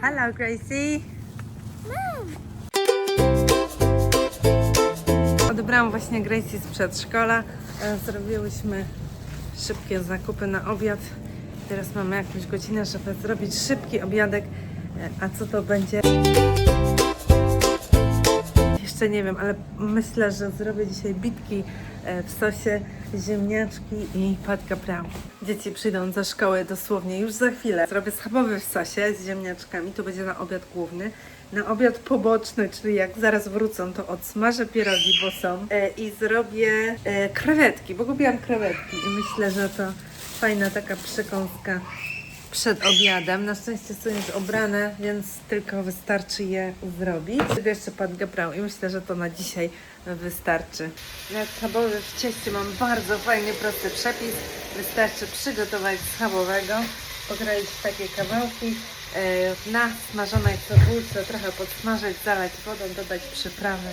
Hello, Gracie. Odebrałam właśnie Gracie z przedszkola. E, Zrobiłyśmy szybkie zakupy na obiad. Teraz mamy jakąś godzinę, żeby zrobić szybki obiadek. E, A co to będzie? Jeszcze nie wiem, ale myślę, że zrobię dzisiaj bitki e, w sosie, ziemniaczki i patka brown. Dzieci przyjdą ze szkoły dosłownie już za chwilę. Zrobię schabowy w sosie z ziemniaczkami, to będzie na obiad główny. Na obiad poboczny, czyli jak zaraz wrócą, to odsmażę pierogi, bo są. E, I zrobię e, krewetki, bo lubiłam krewetki i myślę, że to fajna taka przekąska przed obiadem. Na szczęście są już obrane, więc tylko wystarczy je zrobić. Tego jeszcze pan brał i myślę, że to na dzisiaj wystarczy. Na schabowy w cieście mam bardzo fajny, prosty przepis. Wystarczy przygotować schabowego, pokroić w takie kawałki, e, na smażonej cebulce trochę podsmażyć, zalać wodą, dodać przyprawy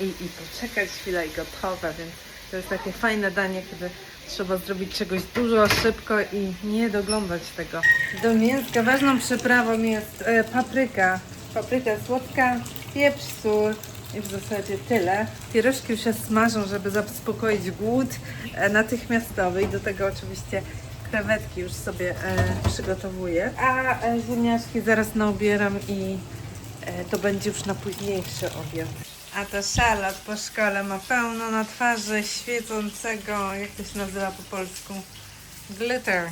i, i poczekać chwilę i gotowe, więc to jest takie fajne danie, kiedy trzeba zrobić czegoś dużo, szybko i nie doglądać tego. Do mięska ważną przyprawą jest e, papryka. Papryka słodka, pieprz, sól i w zasadzie tyle. Pierożki już się smażą, żeby zaspokoić głód e, natychmiastowy i do tego oczywiście krewetki już sobie e, przygotowuję. A e, ziemniaczki zaraz naubieram i e, to będzie już na późniejszy obiad. A to szalot po szkole ma pełno na twarzy świecącego, jak to się nazywa po polsku? Glitter.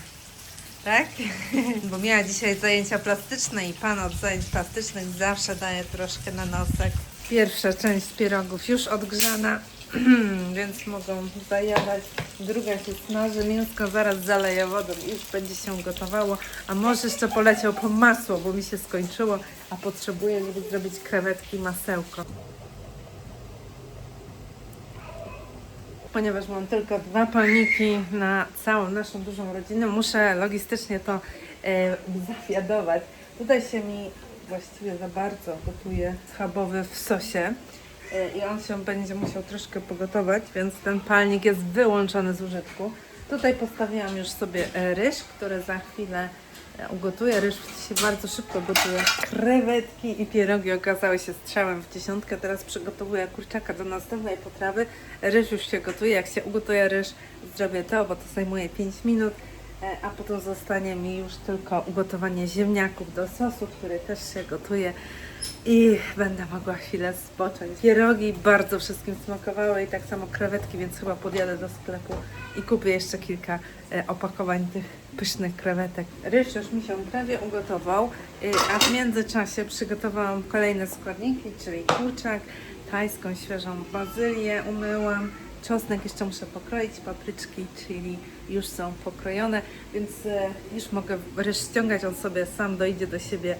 Tak? Bo miała dzisiaj zajęcia plastyczne i pan od zajęć plastycznych zawsze daje troszkę na nosek. Pierwsza część pierogów już odgrzana, więc mogą zajawać. Druga się smaży, mięsko zaraz zaleję wodą i już będzie się gotowało. A może jeszcze poleciał po masło, bo mi się skończyło, a potrzebuję, żeby zrobić krewetki masełko. Ponieważ mam tylko dwa palniki na całą naszą dużą rodzinę, muszę logistycznie to e, zawiadować. Tutaj się mi właściwie za bardzo gotuje schabowy w sosie e, i on się będzie musiał troszkę pogotować, więc ten palnik jest wyłączony z użytku. Tutaj postawiłam już sobie ryż, który za chwilę ugotuję. Ryż się bardzo szybko gotuje. Krewetki i pierogi okazały się strzałem w dziesiątkę. Teraz przygotowuję kurczaka do następnej potrawy. Ryż już się gotuje. Jak się ugotuje ryż, zrobię to, bo to zajmuje 5 minut. E, A potem zostanie mi już tylko ugotowanie ziemniaków do sosu, który też się gotuje. I będę mogła chwilę spocząć. Pierogi bardzo wszystkim smakowały i tak samo krewetki, więc chyba podjadę do sklepu i kupię jeszcze kilka e, opakowań tych pysznych krewetek. Ryż już mi się prawie ugotował, e, a w międzyczasie przygotowałam kolejne składniki, czyli kurczak, tajską świeżą bazylię umyłam, czosnek jeszcze muszę pokroić, papryczki, czyli już są pokrojone, więc e, już mogę ryż ściągać, on sobie sam dojdzie do siebie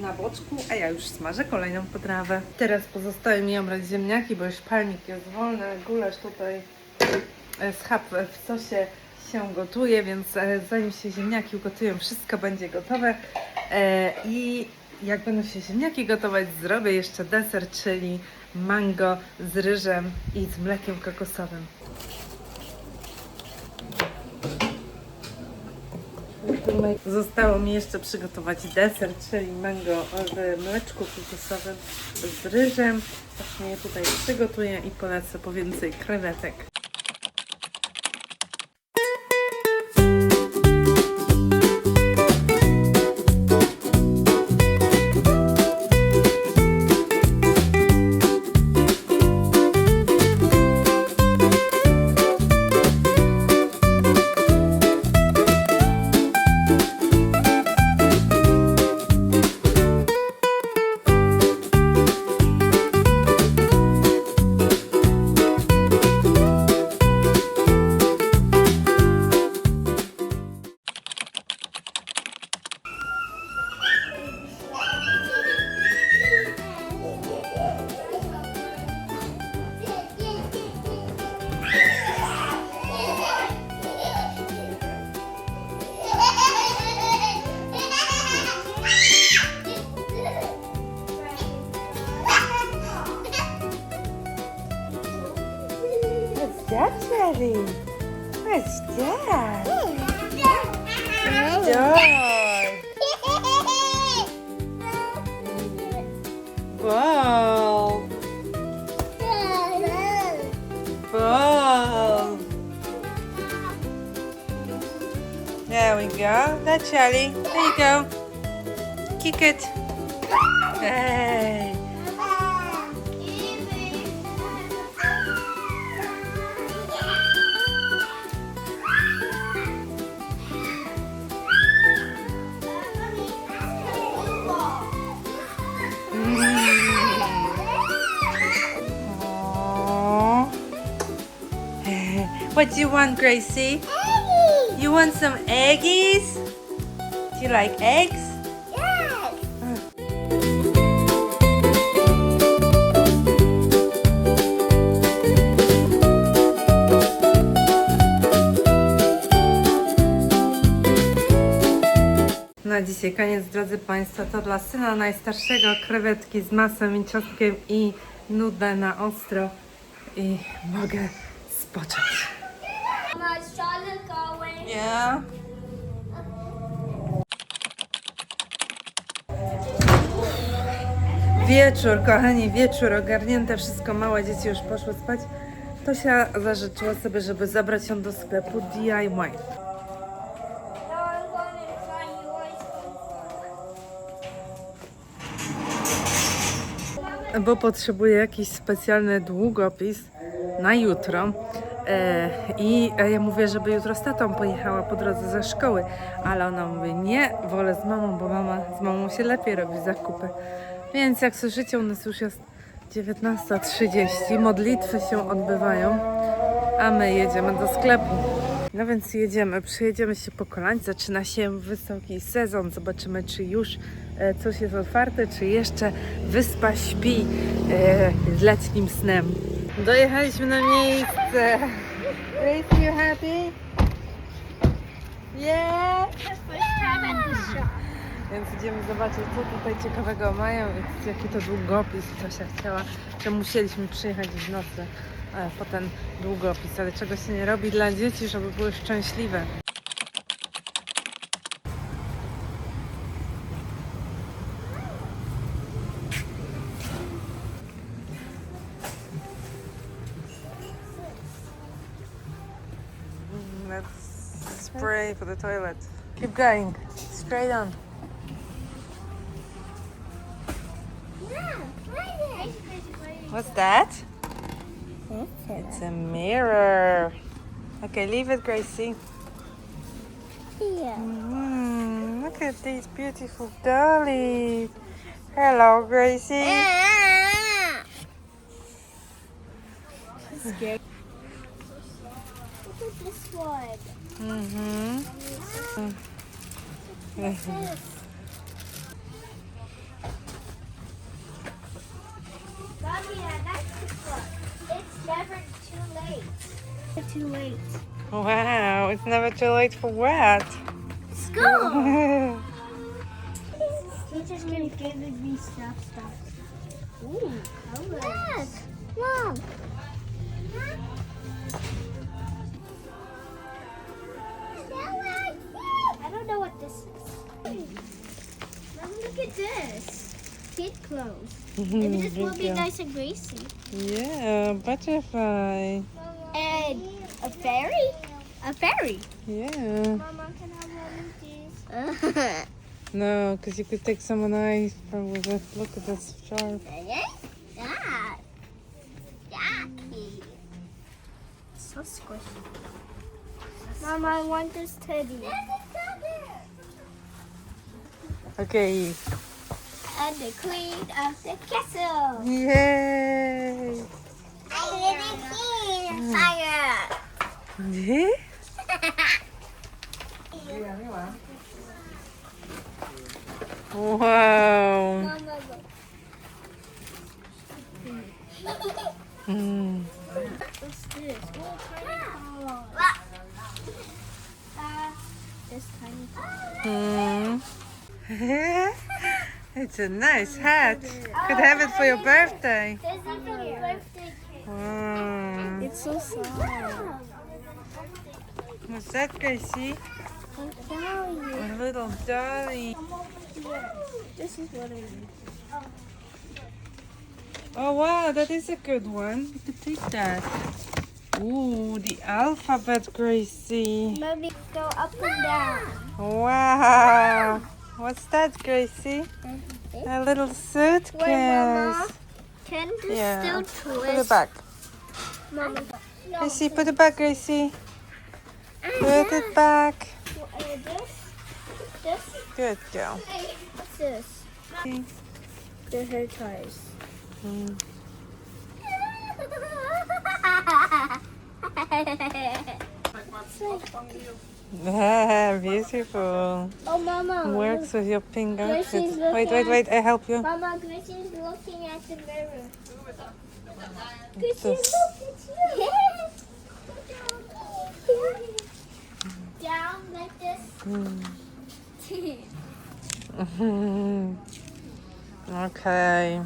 na boczku, a ja już smażę kolejną potrawę. Teraz pozostaje mi obrać ziemniaki, bo już palnik jest wolny, gulasz tutaj e, schab w sosie się gotuje, więc e, zanim się ziemniaki ugotują, wszystko będzie gotowe E, i jak będą się ziemniaki gotować, zrobię jeszcze deser, czyli mango z ryżem i z mlekiem kokosowym. Zostało mi jeszcze przygotować deser, czyli mango w mleczku kokosowym z ryżem. Właśnie je tutaj przygotuję i polecę po więcej krewetek. much, Dad. Good job. Ball. Ball. There we go. That's Charlie. There you go. Kick it. Hey. What do you want, Gracie? You want some eggies? Do you like eggs? Na dzisiaj koniec, drodzy Państwo, to dla syna najstarszego krewetki z masą i ciastkiem i nudę na ostro i mogę spocząć. Mama, going? Yeah. Wieczór, kochani, wieczór, ogarnięte wszystko, małe dzieci już poszły spać. Tosia zażyczyła sobie, żeby zabrać ją do sklepu DIY. Bo potrzebuję jakiś specjalny długopis na jutro. E, I e, ja mówię, żeby jutro z tatą pojechała po drodze ze szkoły, ale ona mówi, nie, wolę z mamą, bo mama z mamą się lepiej robi zakupy. Więc jak słyszycie, u nas już jest 19.30, modlitwy się odbywają, a my jedziemy do sklepu. No więc jedziemy, przyjedziemy się pokonać, zaczyna się wysoki sezon, zobaczymy czy już e, coś jest otwarte, czy jeszcze wyspa śpi e, z letnim snem. Dojechaliśmy na miejsce. Grace, you happy? Yeah! Więc idziemy zobaczyć, co tutaj ciekawego mają jaki to długopis Tosia chciała, że musieliśmy przyjechać w nocy po ten długopis, ale czego się nie robi dla dzieci, żeby były szczęśliwe. Spray for the toilet. Keep going. Straight on. What's that? It's a mirror. Okay, leave it, Gracie. Yeah. Mm, look at these beautiful dollies. Hello, Gracie. At this one. Mm-hmm. What's this? Mommy, I like this. It's never too late. Too late. Wow, it's never too late for what? School. Teacher's gonna give me stuff, stuff. Ooh, colors. Look, mom. I this is. Mom, look at this. Kid clothes. Maybe this will be nice and greasy. Yeah, butterfly. And a fairy? A fairy. Yeah. Mama, can I have one of these? No, because you could take some nice from with it. Look at this sharp. Yeah. So squishy. Mom, I want this teddy. Okay. And the queen of the castle. Yay! I did it Fire. Mama, Mm. What's this? Oh, tiny ball. Uh, this tiny ball. Mm. it's a nice hat. Could have it for your birthday. This is for birthday cake. Wow. It's so soft. What's that, Gracie? I'm telling you. A little dolly. This is what I need. Oh wow, that is a good one. You could take that. Ooh, the alphabet, Gracie. Maybe go up and down. Wow. What's that, Gracie? A little suitcase. Mama? Can this Yeah. still Put it twist? back. Mama. Gracie, put it back, Gracie. Put it back. Uh, this? This? Good girl. What's this? The hair ties. Mm. Yeah, beautiful. oh, Mama. Works with your outfit. Gracie's Wait, wait, looking- wait. I help you. Mama, Gracie's looking at the mirror. What's Gracie, this? look, it's you. Down like this. Mhm. Okej.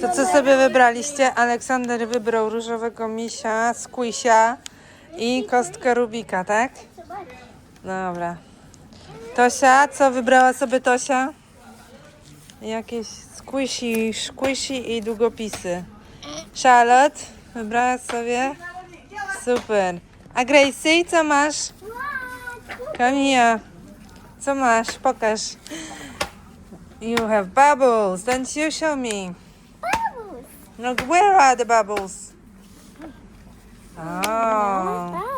To co sobie wybraliście? Aleksander wybrał różowego misia, squisha i kostkę Rubika, tak? Dobra. Tosia, co wybrała sobie Tosia? Jakieś squishy, squishy i długopisy. Charlotte wybrała sobie? Super. A Gracie, co masz? Kamila, co masz? Pokaż. You have bubbles. Don't you show me? Look, where are the bubbles? Oh.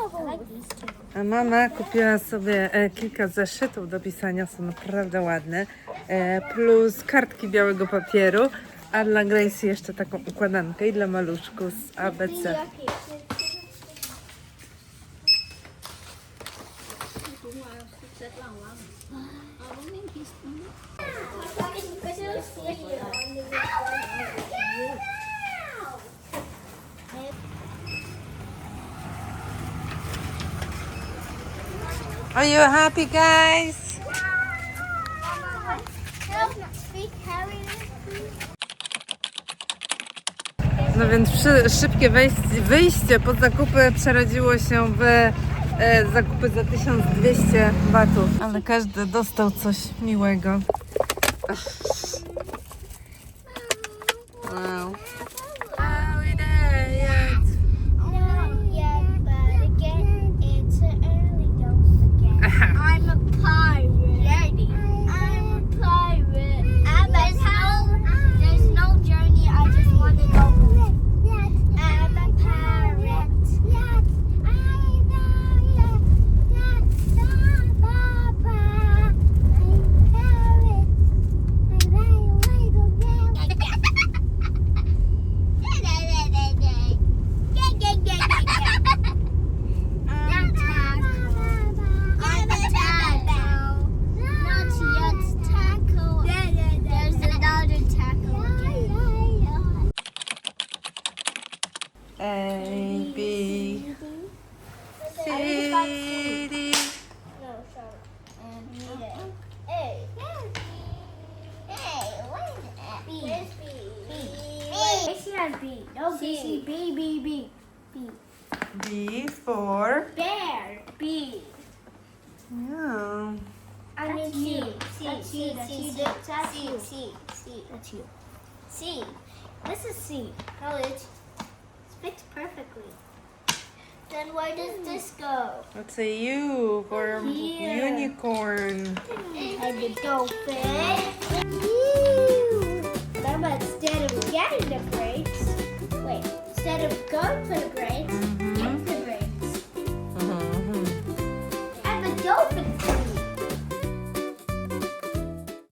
A mama kupiła sobie e, kilka zeszytów do pisania, są naprawdę ładne, e, plus kartki białego papieru, a dla Gracie jeszcze taką układankę i dla maluszków z ABC. Are you happy guys? No więc szybkie wejście, wyjście pod zakupy przerodziło się w e, zakupy za 1200 batów. Ale każdy dostał coś miłego. Wow. This is C. College. It fits perfectly. Then where does hmm. this go? Let's say U for Here. unicorn. And the dolphin. Remember, instead of getting the grapes, wait, instead of going for the grapes,